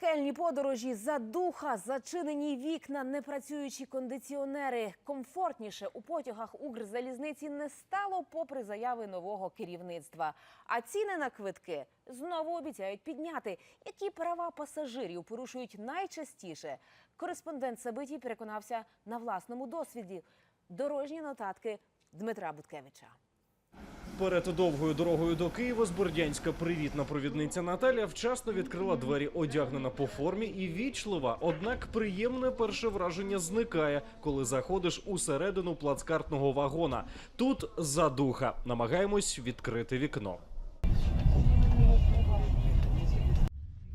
Пекельні подорожі, задуха, зачинені вікна, непрацюючі кондиціонери. Комфортніше у потягах Укрзалізниці не стало, попри заяви нового керівництва. А ціни на квитки знову обіцяють підняти. Які права пасажирів порушують найчастіше? Кореспондент Сабитій переконався на власному досвіді. Дорожні нотатки Дмитра Буткевича. Перед довгою дорогою до Києва з Бердянська привітна провідниця Наталя вчасно відкрила двері, одягнена по формі і вічлива. Однак приємне перше враження зникає, коли заходиш усередину плацкартного вагона. Тут задуха. Намагаємось відкрити вікно.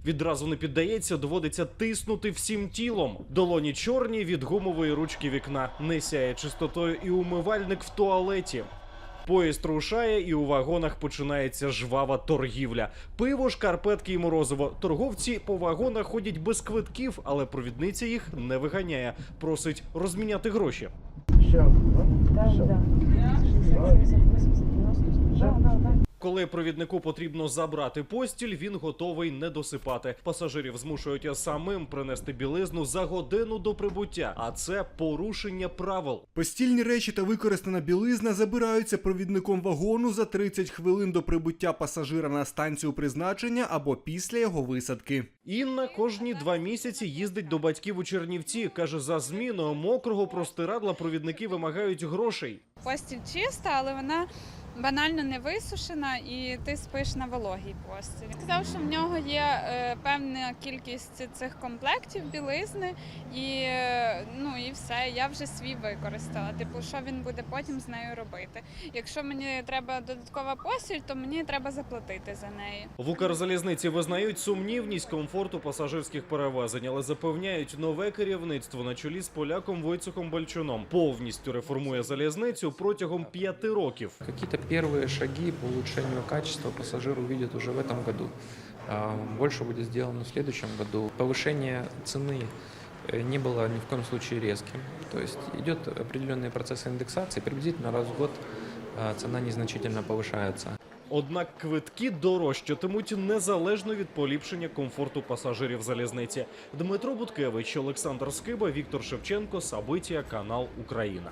Відразу не піддається, доводиться тиснути всім тілом. Долоні чорні від гумової ручки вікна. Не сяє чистотою і умивальник в туалеті. Поїзд рушає, і у вагонах починається жвава торгівля. Пиво, шкарпетки і морозиво. Торговці по вагонах ходять без квитків, але провідниця їх не виганяє. Просить розміняти гроші. Коли провіднику потрібно забрати постіль, він готовий не досипати. Пасажирів змушують самим принести білизну за годину до прибуття, а це порушення правил. Постільні речі та використана білизна забираються провідником вагону за 30 хвилин до прибуття пасажира на станцію призначення або після його висадки. Інна кожні два місяці їздить до батьків у Чернівці. каже, за зміну мокрого простирадла провідники вимагають грошей. Постіль чиста, але вона банально не висушена, і ти спиш на вологій постілі. Сказав, що в нього є е, певна кількість цих комплектів білизни, і е, ну і все. Я вже свій використала. Типу, що він буде потім з нею робити? Якщо мені треба додаткова постіль, то мені треба заплатити за неї. В Укрзалізниці визнають сумнівність комфорту пасажирських перевезень, але запевняють, нове керівництво на чолі з поляком Войцехом Бальчуном повністю реформує залізницю протягом п'яти років. Какие-то первые шаги по улучшению качества пассажир увидит уже в этом году. А, Больше будет сделано в следующем году. Повышение цены э, не было ни в коем случае резким. То есть идет определенный процесс индексации. Приблизительно раз в год а, цена незначительно повышается. Однак квитки дорожчатимуть незалежно від поліпшення комфорту пасажирів залізниці. Дмитро Буткевич, Олександр Скиба, Віктор Шевченко, Сабитія, канал Україна.